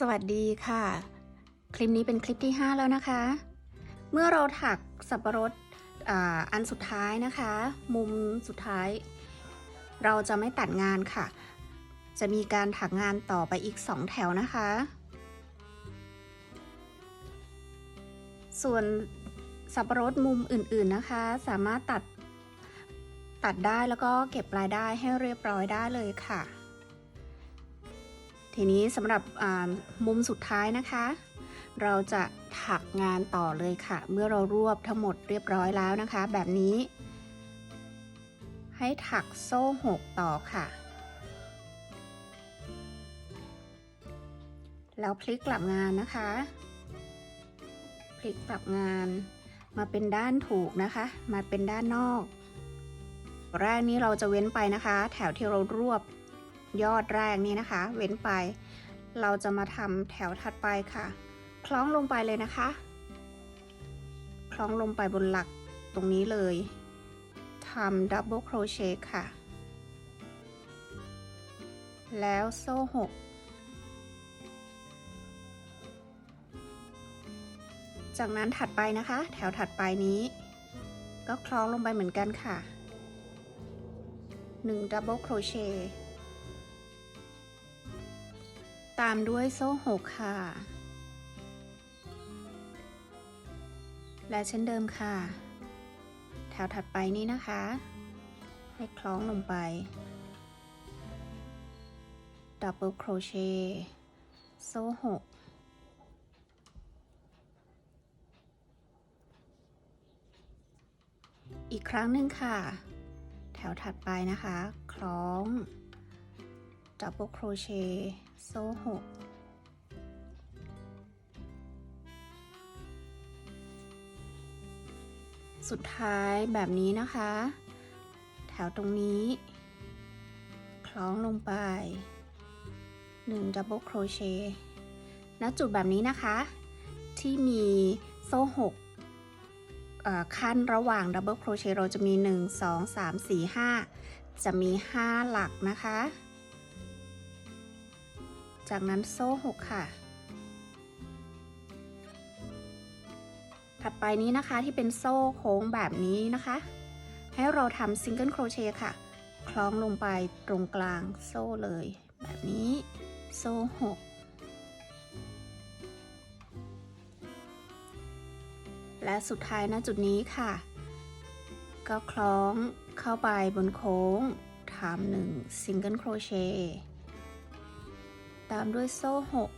สวัสดีค่ะ คลิปนี้เป็นคลิปที่ 5 แล้วนะคะ เมื่อเราถักสับปะรดออันสุดท้ายนะคะ มุมสุดท้าย เราจะไม่ตัดงานค่ะ จะมีการถักงานต่อไปอีก 2 แถวนะคะ ส่วนสับปะรดมุมอื่นๆนะคะ สามารถตัดตัดได้แล้วก็เก็บรายได้ให้เรียบร้อยได้เลยค่ะ ทีนี้สำหรับมุมสุดท้ายนะคะ เราจะถักงานต่อเลยค่ะ เมื่อเรารวบทั้งหมดเรียบร้อยแล้วนะคะ แบบนี้ ให้ถักโซ่หกต่อค่ะ แล้วพลิกกลับงานนะคะ พลิกกลับงานมาเป็นด้านถูกนะคะ มาเป็นด้านนอก แรกนี้เราจะเว้นไปนะคะ แถวที่เรารวบ ยอดแรกนี้นะคะ เว้นไป เราจะมาทำแถวถัดไปค่ะ คล้องลงไปเลยนะคะ คล้องลงไปบนหลักตรงนี้เลยทำดับเบิลโครเชต์ค่ะ แล้วโซ่หกจากนั้นถัดไปนะคะ แถวถัดไปนี้ ก็คล้องลงไปเหมือนกันค่ะ 1 ดับเบิลโครเชต์ ตามด้วยโซ่หกค่ะ และเช่นเดิมค่ะ แถวถัดไปนี้นะคะ ให้คล้องลงไปดับเบิลโครเชต์โซ่หกอีกครั้งหนึ่งค่ะ แถวถัดไปนะคะ คล้อง ดับเบิลโครเชต์โซ่หกสุดท้ายแบบนี้นะคะ แถวตรงนี้ คล้องลงไป 1 ดับเบิลโครเชต์ณจุดแบบนี้นะคะ ที่มีโซ่หกขั้นระหว่างดับเบิลโครเชต์เราจะมี 1 2 3 4 5 จะมี 5 หลักนะคะ จากนั้นโซ่6ค่ะ ถัดไปนี้นะคะที่เป็นโซ่โค้งแบบนี้นะคะ ให้เราทำซิงเกิลโครเชต์ค่ะ คล้องลงไปตรงกลางโซ่เลย แบบนี้โซ่6และสุดท้ายณจุดนี้ค่ะ ก็คล้องเข้าไปบนโค้งทำหนึ่งซิงเกิลโครเชต์ ตามด้วยโซ่ 6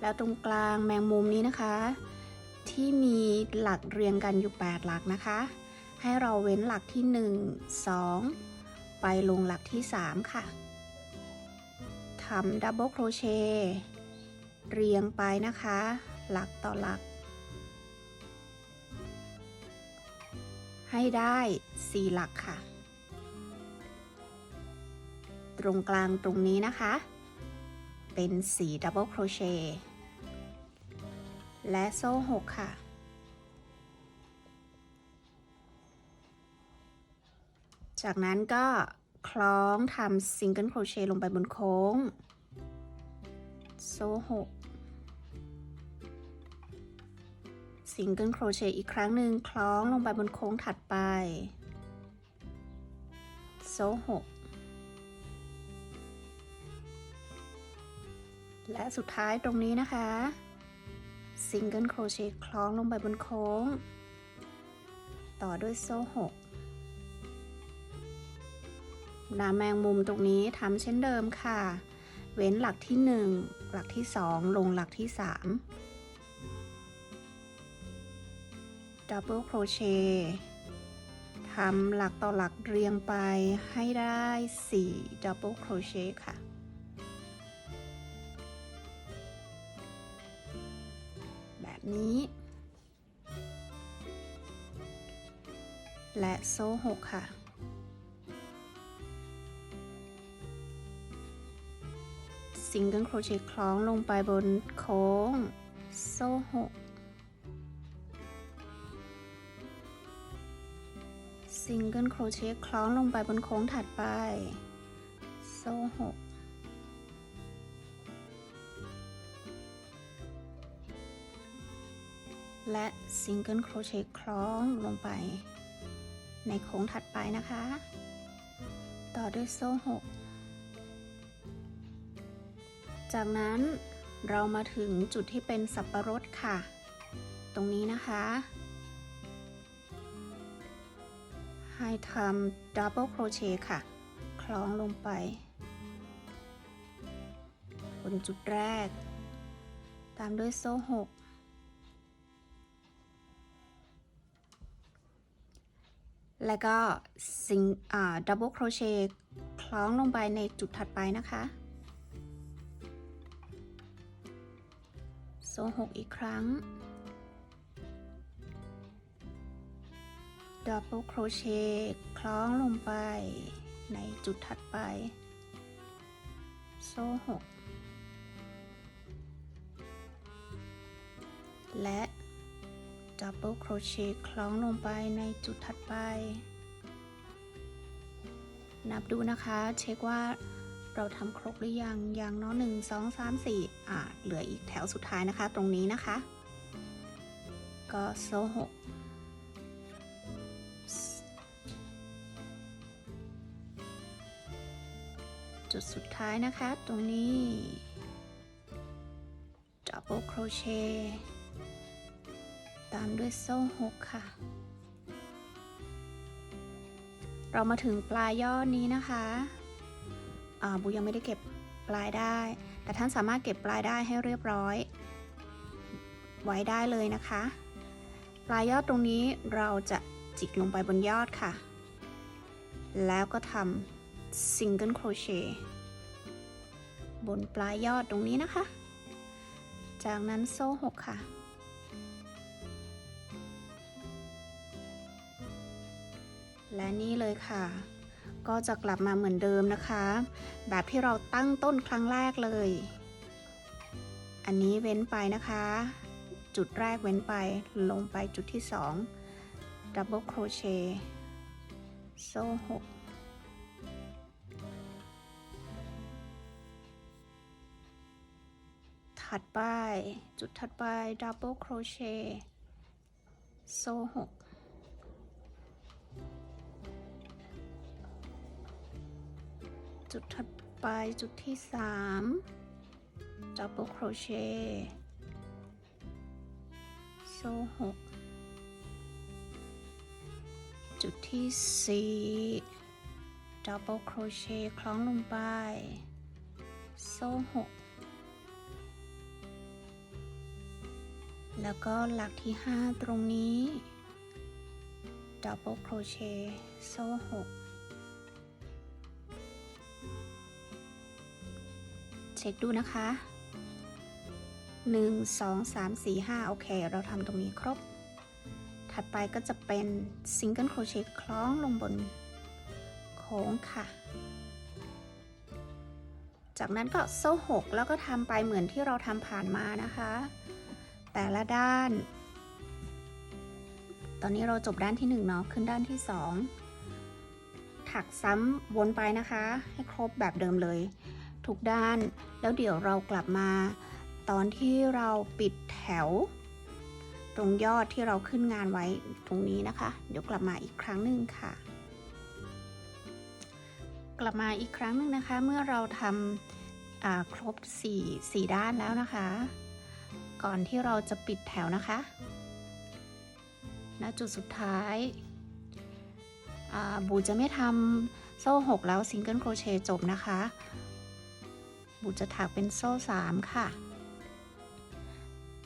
แล้วตรงกลางแมงมุมนี้นะคะ ที่มีหลักเรียงกันอยู่ 8 หลักนะคะ ให้เราเว้นหลักที่ 1 2 ไปลงหลักที่ 3 ค่ะทำดับเบิลโครเชต์เรียงไปนะคะ หลักต่อหลัก ให้ได้ 4 หลักค่ะ ตรงกลางตรงนี้นะคะ เป็นสีดับเบิลโครเชต์และโซ่ 6 ค่ะ จากนั้นก็คล้องทำซิงเกิลโครเชต์ลงไปบนโค้ง โซ่ 6 ซิงเกิลโครเชต์อีกครั้งหนึ่งคล้องลงไปบนโค้งถัดไป โซ่หกและสุดท้ายตรงนี้นะคะ ซิงเกิลโครเชต์คล้องลงไปบนโค้ง ต่อด้วยโซ่หกดามแมงมุมตรงนี้ทำเช่นเดิมค่ะ เว้นหลักที่ 1 หลักที่ 2 ลงหลักที่ 3 ดับเบิลโครเชต์ทำหลักต่อหลักเรียงไปให้ได้4ดับเบิลโครเชต์ค่ะแบบนี้ และโซ่6ค่ะ ซิงเกิลโครเชต์คล้องลงไปบนโค้ง โซ่หก ซิงเกิลโครเชต์คล้องลงไปบนโค้งถัดไป โซ่หกและซิงเกิลโครเชต์คล้องลงไป ในโค้งถัดไปนะคะ ต่อด้วยโซ่หกจากนั้นเรามาถึงจุดที่เป็นสับประรดค่ะ ตรงนี้นะคะ ให้ทำดับเบิลโครเชต์ค่ะ คล้องลงไป บนจุดแรก ตามด้วยโซ่หกแล้วก็ซิงอ่าดับเบิลโครเชต์คล้องลงไปในจุดถัดไปนะคะ โซ่หกอีกครั้ง ดับเบิลโครเชต์คล้องลงไปในจุดถัดไป โซ่หกและดับเบิลโครเชต์คล้องลงไปในจุดถัดไป นับดูนะคะ เช็คว่าเราทำครบหรือยังย่างน้อยหนึ่งสองสามสี่อ่าเหลืออีกแถวสุดท้ายนะคะ ตรงนี้นะคะ ก็โซ่หก ดสุดท้ายนะคะ ตรงนี้ double crochet ตามด้วยโซ่หกค่ะ เรามาถึงปลายยอดนี้นะคะอ่าบูยังไม่ได้เก็บปลายได้ แต่ท่านสามารถเก็บปลายได้ให้เรียบร้อย ไว้ได้เลยนะคะ ปลายยอดตรงนี้เราจะจิกลงไปบนยอดค่ะ แล้วก็ทำ single crochet บนปลายยอดตรงนี้นะคะ จากนั้นโซ่หกค่ะ และนี่เลยค่ะ ก็จะกลับมาเหมือนเดิมนะคะ แบบที่เราตั้งต้นครั้งแรกเลย อันนี้เว้นไปนะคะ จุดแรกเว้นไปลงไปจุดที่ 2 ดับเบิลโครเชต์โซ่6 ถัดไป จุดถัดไปดับเบิลโครเชต์โซ่หกจุดถัดไปจุดที่สามดับเบิลโครเชต์โซ่หกจุดที่สี่ดับเบิลโครเชต์คล้องลงไป โซ่หก แล้วก็หลักที่ 5 ตรงนี้ double crochet โซ่6เช็คดูนะคะ 1 2 3 4 5 โอเค เราทำตรงนี้ครบ ถัดไปก็จะเป็น single crochet คล้องลงบนโค้งค่ะ จากนั้นก็โซ่ 6 แล้วก็ทำไปเหมือนที่เราทำผ่านมานะคะ แต่ละด้าน ตอนนี้เราจบด้านที่1เนาะขึ้นด้านที่ 2 ถักซ้ำวนไปนะคะ ให้ครบแบบเดิมเลย ทุกด้านแล้วเดี๋ยวเรากลับมา ตอนที่เราปิดแถว ตรงยอดที่เราขึ้นงานไว้ตรงนี้นะคะ เดี๋ยวกลับมาอีกครั้งหนึ่งค่ะ กลับมาอีกครั้งหนึ่งนะคะ เมื่อเราทำครบ4 4ด้านแล้วนะคะ ก่อนที่เราจะปิดแถวนะคะ ณ จุดสุดท้าย บูจะไม่ทำโซ่6แล้วซิงเกิลโครเชต์จบนะคะ บูจะถักเป็นโซ่ 3 ค่ะ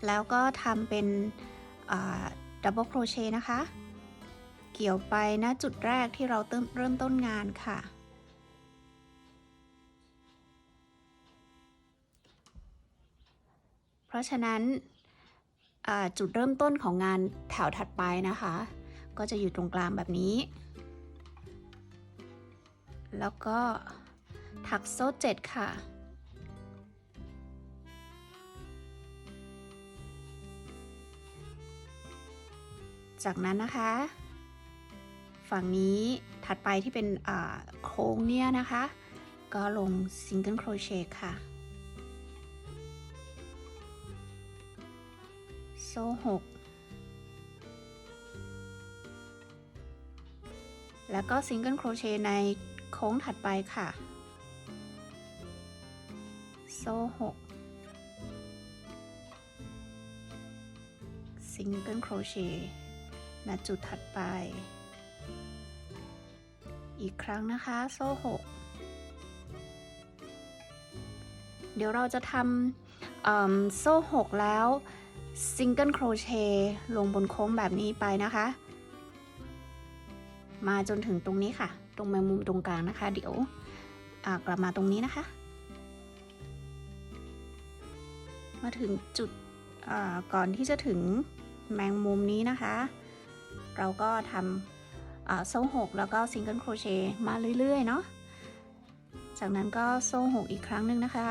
แล้วก็ทำเป็นดับเบิลโครเชต์นะคะ เกี่ยวไปณจุดแรกที่เราเริ่มต้นงานค่ะ ราะฉะนั้นจุดเริ่มต้นของงานแถวถัดไปนะคะ ก็จะอยู่ตรงกลางแบบนี้ แล้วก็ถักโซ่เจ็ดค่ะ จากนั้นนะคะ ฝั่งนี้ถัดไปที่เป็นโค้งเนี่ยนะคะ ก็ลงซิงเกิลโครเชต์ค่ะ โซ่หกแล้วก็ซิงเกิลโครเชต์ในโค้งถัดไปค่ะ โซ่หกซิงเกิลโครเชต์ณจุดถัดไป อีกครั้งนะคะ โซ่หกเดี๋ยวเราจะทำโซ่หกแล้ว ซิงเกิลโครเชต์ลงบนโค้งแบบนี้ไปนะคะ มาจนถึงตรงนี้ค่ะ ตรงแมงมุมตรงกลางนะคะ เดี๋ยวกลับมาตรงนี้นะคะ มาถึงจุดก่อนที่จะถึงแมงมุมนี้นะคะ เราก็ทำโซ่หกแล้วก็ซิงเกิลโครเชต์มาเรื่อยๆเนาะจากนั้นก็โซ่หกอีกครั้งหนึ่งนะคะ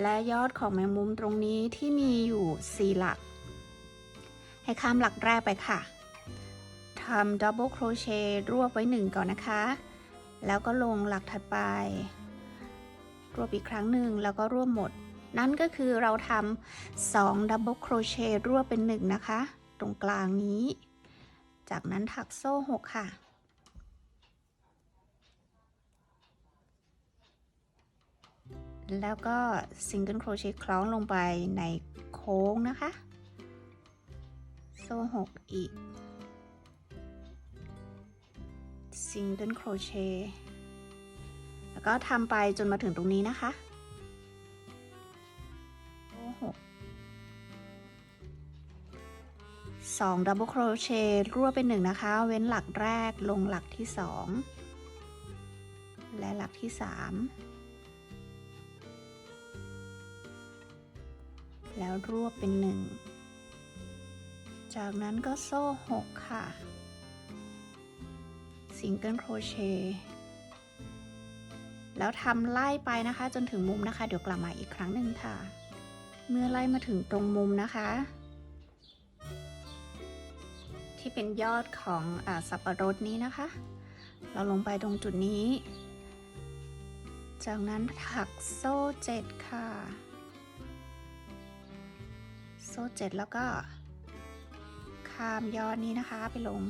และยอดของแมงมุมตรงนี้ที่มีอยู่ 4 หลัก ให้ข้ามหลักแรกไปค่ะทำดับเบิลโครเชต์รวบไว้หนึ่งก่อนนะคะ แล้วก็ลงหลักถัดไป รวบอีกครั้งหนึ่งแล้วก็รวบหมด นั่นก็คือเราทำ2ดับเบิลโครเชต์รวบเป็นหนึ่งนะคะ ตรงกลางนี้ จากนั้นถักโซ่ 6 ค่ะ แล้วก็ซิงเกิลโครเชต์คล้องลงไปในโค้งนะคะ โซ่หกอีก ซิงเกิลโครเชต์แล้วก็ทำไปจนมาถึงตรงนี้นะคะ โซ่หกสองดับเบิลโครเชต์รวบเป็นหนึ่งนะคะ เว้นหลักแรกลงหลักที่สองและหลักที่สาม แล้วรวบเป็นหนึ่ง จากนั้นก็โซ่6ค่ะซิงเกิลโครเชต์แล้วทำไล่ไปนะคะ จนถึงมุมนะคะ เดี๋ยวกลับมาอีกครั้งหนึ่งค่ะ เมื่อไล่มาถึงตรงมุมนะคะ ที่เป็นยอดของอสับปะรดนี้นะคะ เราลงไปตรงจุดนี้ จากนั้นถักโซ่7ค่ะ โซ่7แล้วก็ข้ามยอดนี้นะคะไปลง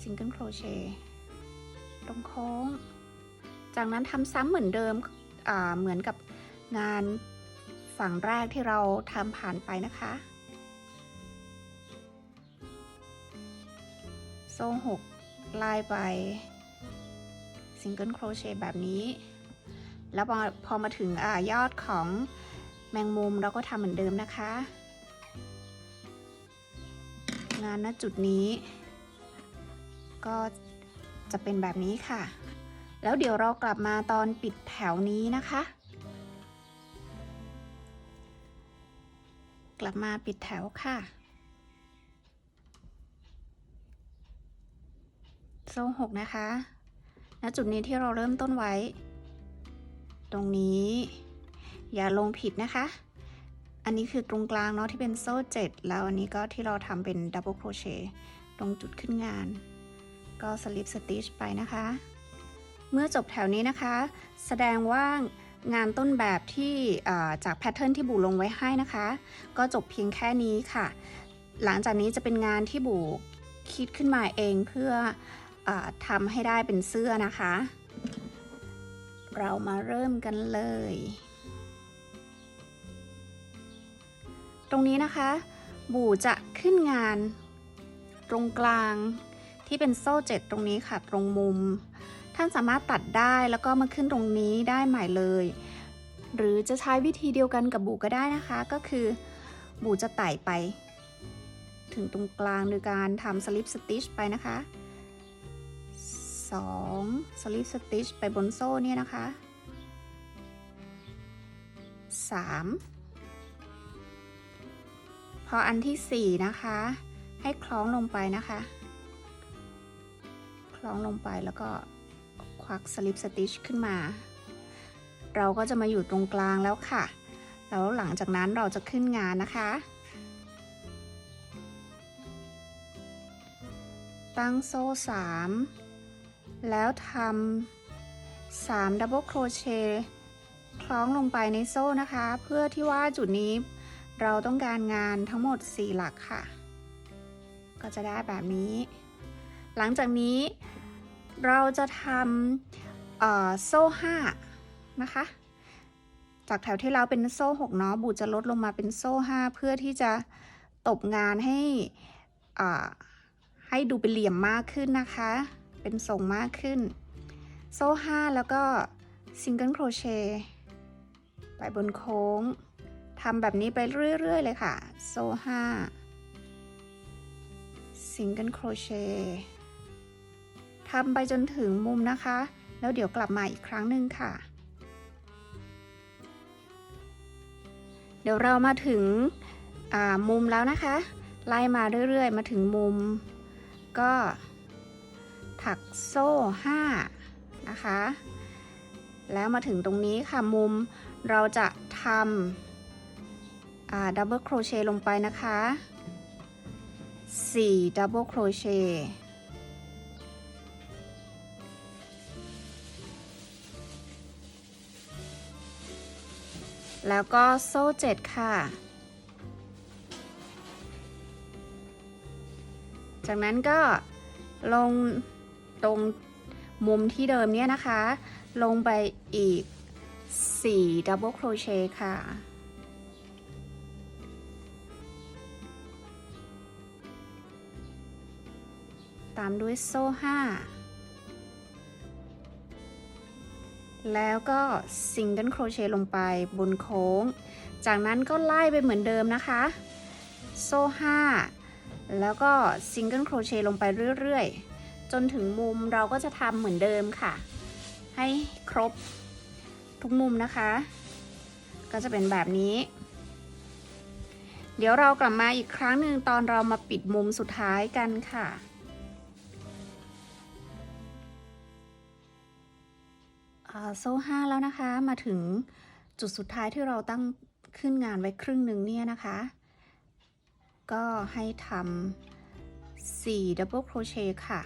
ซิงเกิลโครเชต์ตรงโค้ง จากนั้นทำซ้ำเหมือนเดิมเหมือนกับงานฝั่งแรกที่เราทำผ่านไปนะคะโซ่หกไล่ไปซิงเกิลโครเชต์แบบนี้ แล้วพอพอมาถึงอยอดของแมงมุมเราก็ทำเหมือนเดิมนะคะ งานณจุดนี้ ก็จะเป็นแบบนี้ค่ะ แล้วเดี๋ยวเรากลับมาตอนปิดแถวนี้นะคะ กลับมาปิดแถวค่ะ โซ่หกนะคะณจุดนี้ที่เราเริ่มต้นไว้ ตรงนี้ อย่าลงผิดนะคะ อันนี้คือตรงกลางเนาะที่เป็นโซ่7แล้วอันนี้ก็ที่เราทำเป็นดับเบิลโครเชต์ตรงจุดขึ้นงาน ก็สลิปสติชไปนะคะ เมื่อจบแถวนี้นะคะ แสดงว่างานต้นแบบที่จากแพทเทิร์นที่บูลงไว้ให้นะคะ ก็จบเพียงแค่นี้ค่ะ หลังจากนี้จะเป็นงานที่บูคิดขึ้นมาเองเพื่ออทำให้ได้เป็นเสื้อนะคะ เรามาเริ่มกันเลย ตรงนี้นะคะ บูจะขึ้นงาน ตรงกลางที่เป็นโซ่เจ็ดตรงนี้ค่ะ ตรงมุม ท่านสามารถตัดได้แล้วก็มาขึ้นตรงนี้ได้ใหม่เลย หรือจะใช้วิธีเดียวกันกับบูก็ได้นะคะ ก็คือบูจะไต่ไป ถึงตรงกลางโดยการทำสลิปสติชไปนะคะ2สลิปสติชไปบนโซ่เนี่ยนะคะ 3 ออันที่ 4 นะคะ ให้คล้องลงไปนะคะ คล้องลงไปแล้วก็ควักสลิปสติชขึ้นมา เราก็จะมาอยู่ตรงกลางแล้วค่ะ แล้วหลังจากนั้นเราจะขึ้นงานนะคะ ตั้งโซ่ 3 แล้วทำ3ดับเบิลโครเชต์คล้องลงไปในโซ่นะคะ เพื่อที่ว่าจุดนี้ เราต้องการงานทั้งหมด 4 หลักค่ะ ก็จะได้แบบนี้ หลังจากนี้เราจะทำเอ่อโซ่5นะคะ จากแถวที่เราเป็นโซ่6เนาะบูจะลดลงมาเป็นโซ่5เพื่อที่จะตบงานให้ให้ดูเป็นเหลี่ยมมากขึ้นนะคะ เป็นทรงมากขึ้น โซ่5แล้วก็ซิงเกิลโครเชต์ไปบนโค้ง ทำแบบนี้ไปเรื่อย ๆ เลยค่ะ โซ่5ซิงเกิลโครเชต์ทำไปจนถึงมุมนะคะ แล้วเดี๋ยวกลับมาอีกครั้งหนึ่งค่ะ เดี๋ยวเรามาถึงมุมแล้วนะคะ ไล่มาเรื่อย ๆ มาถึงมุม ก็ถักโซ่ 5 นะคะ แล้วมาถึงตรงนี้ค่ะมุมเราจะทำ ดับเบิลโครเชต์ลงไปนะคะ 4 ดับเบิลโครเชต์แล้วก็โซ่ 7 ค่ะ จากนั้นก็ลงตรงมุมที่เดิมเนี่ยนะคะ ลงไปอีก 4 ดับเบิลโครเชต์ค่ะามด้วยโซ่ 5 แล้วก็ซิงเกิลโครเชต์ลงไปบนโค้ง จากนั้นก็ไล่ไปเหมือนเดิมนะคะ โซ่ 5 แล้วก็ซิงเกิลโครเชต์ลงไปเรื่อยๆ จนถึงมุมเราก็จะทำเหมือนเดิมค่ะ ให้ครบทุกมุมนะคะ ก็จะเป็นแบบนี้เดี๋ยวเรากลับมาอีกครั้งหนึ่งตอนเรามาปิดมุมสุดท้ายกันค่ะ โซ่ห้าแล้วนะคะ มาถึงจุดสุดท้ายที่เราตั้งขึ้นงานไว้ครึ่งหนึ่งเนี่ยนะคะ ก็ให้ทำ4 double crochet ค่ะ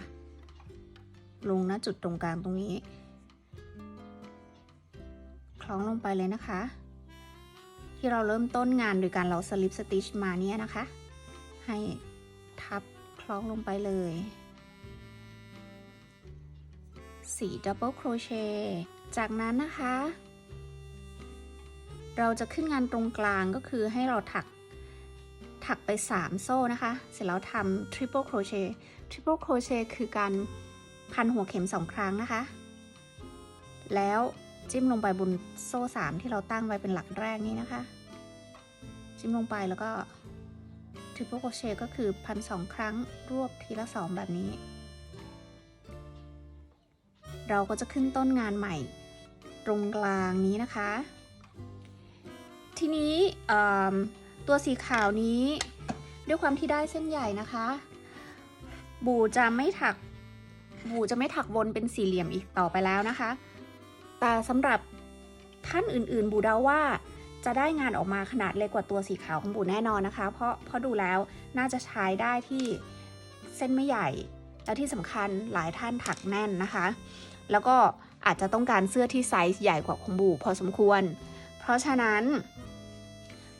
ลงณจุดตรงกลางตรงนี้ คล้องลงไปเลยนะคะ ที่เราเริ่มต้นงานโดยการเราสลิปสติชมาเนี่ยนะคะ ให้ทับคล้องลงไปเลย4 double crochet จากนั้นนะคะ เราจะขึ้นงานตรงกลางก็คือให้เราถักถักไป 3 โซ่นะคะ เสร็จแล้วทำ triple crochet triple crochet คือการพันหัวเข็ม 2 ครั้งนะคะ แล้วจิ้มลงไปบนโซ่ 3 ที่เราตั้งไว้เป็นหลักแรกนี้นะคะ จิ้มลงไปแล้วก็ triple crochet ก็คือพันสองครั้งรวบทีละ 2 แบบนี้ เราก็จะขึ้นต้นงานใหม่ ตรงกลางนี้นะคะ ทีนี้ตัวสีขาวนี้ ด้วยความที่ได้เส้นใหญ่นะคะ บูจะไม่ถักบูจะไม่ถักวนเป็นสี่เหลี่ยมอีกต่อไปแล้วนะคะ แต่สำหรับท่านอื่นๆ บูเดาว่าจะได้งานออกมาขนาดเล็กกว่าตัวสีขาวของบูแน่นอนนะคะ เพราะเพราะดูแล้วน่าจะใช้ได้ที่เส้นไม่ใหญ่ และที่สำคัญหลายท่านถักแน่นนะคะ แล้วก็อาจจะต้องการเสื้อที่ไซส์ใหญ่กว่าของบูพอสมควร เพราะฉะนั้น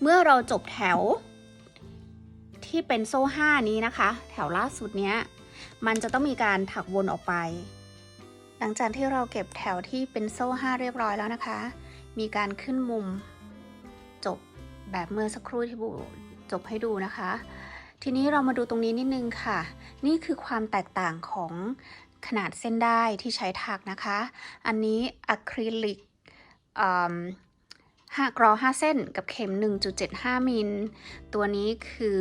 เมื่อเราจบแถว ที่เป็นโซ่ห้านี้นะคะ แถวล่าสุดเนี้ย มันจะต้องมีการถักวนออกไป หลังจากที่เราเก็บแถวที่เป็นโซ่ห้าเรียบร้อยแล้วนะคะ มีการขึ้นมุม จบแบบเมื่อสักครู่ที่บูจบให้ดูนะคะ ทีนี้เรามาดูตรงนี้นิดนึงค่ะ นี่คือความแตกต่างของ ขนาดเส้นได้ที่ใช้ถักนะคะ อันนี้อะคริลิกห้ากรอ5เส้นกับเข็ม 1.75 มิล ตัวนี้คือ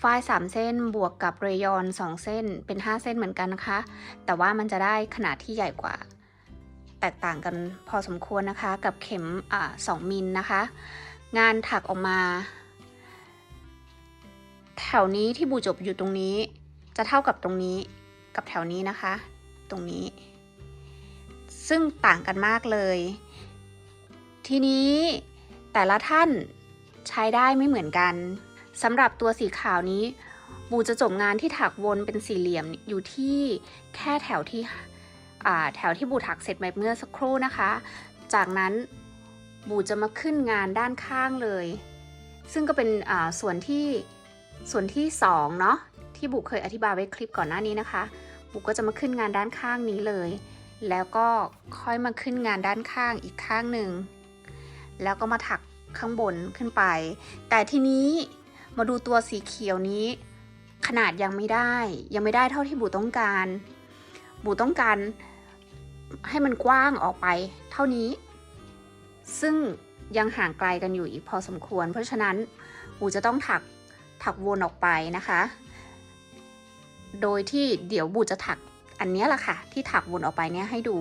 ฝ้าย3เส้นบวกกับเรยอน 2 เส้นเป็น 5 เส้นเหมือนกันนะคะ แต่ว่ามันจะได้ขนาดที่ใหญ่กว่า แตกต่างกันพอสมควรนะคะ กับเข็มอ่า2มิลนะคะ งานถักออกมา แถวนี้ที่บูจบอยู่ตรงนี้ จะเท่ากับตรงนี้ กับแถวนี้นะคะ ตรงนี้ ซึ่งต่างกันมากเลย ทีนี้แต่ละท่านใช้ได้ไม่เหมือนกันสำหรับตัวสีขาวนี้ บูจะจบงานที่ถักวนเป็นสี่เหลี่ยมอยู่ที่แค่แถวที่แถวที่บูถักเสร็จไปเมื่อสักครู่นะคะ จากนั้นบูจะมาขึ้นงานด้านข้างเลย ซึ่งก็เป็นส่วนที่ส่วนที่สองเนาะ ที่บุเคยอธิบายไว้คลิปก่อนหน้านี้นะคะ บุก็จะมาขึ้นงานด้านข้างนี้เลย แล้วก็ค่อยมาขึ้นงานด้านข้างอีกข้างหนึ่ง แล้วก็มาถักข้างบนขึ้นไป แต่ทีนี้มาดูตัวสีเขียวนี้ ขนาดยังไม่ได้ ยังไม่ได้เท่าที่บูต้องการบูต้องการให้มันกว้างออกไปเท่านี้ ซึ่งยังห่างไกลกันอยู่อีกพอสมควร เพราะฉะนั้น บูจะต้องถักถักวนออกไปนะคะ โดยที่เดี๋ยวบูจะถักอันนี้แหละค่ะ ที่ถักวนออกไปเนี่ยให้ดู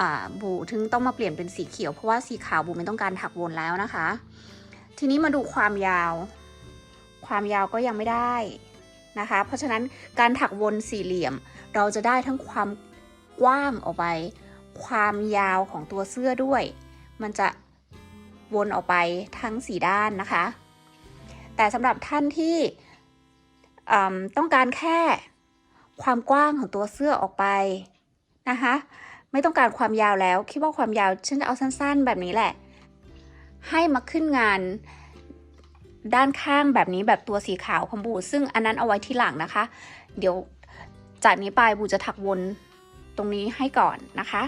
อ่าบูถึงต้องมาเปลี่ยนเป็นสีเขียวเพราะว่าสีขาวบูไม่ต้องการถักวนแล้วนะคะ ทีนี้มาดูความยาว ความยาวก็ยังไม่ได้นะคะ เพราะฉะนั้นการถักวนสี่เหลี่ยม เราจะได้ทั้งความกว้างออกไป ความยาวของตัวเสื้อด้วย มันจะวนออกไปทั้งสี่ด้านนะคะ แต่สำหรับท่านที่ต้องการแค่ ความกว้างของตัวเสื้อออกไปนะคะ ไม่ต้องการความยาวแล้ว คิดว่าความยาวฉันจะเอาสั้นๆ แบบนี้แหละ ให้มาขึ้นงานด้านข้างแบบนี้แบบตัวสีขาวของบูซึ่งอันนั้นเอาไว้ที่หลังนะคะ เดี๋ยวจากนี้ไปบูจะถักวนตรงนี้ให้ก่อนนะคะ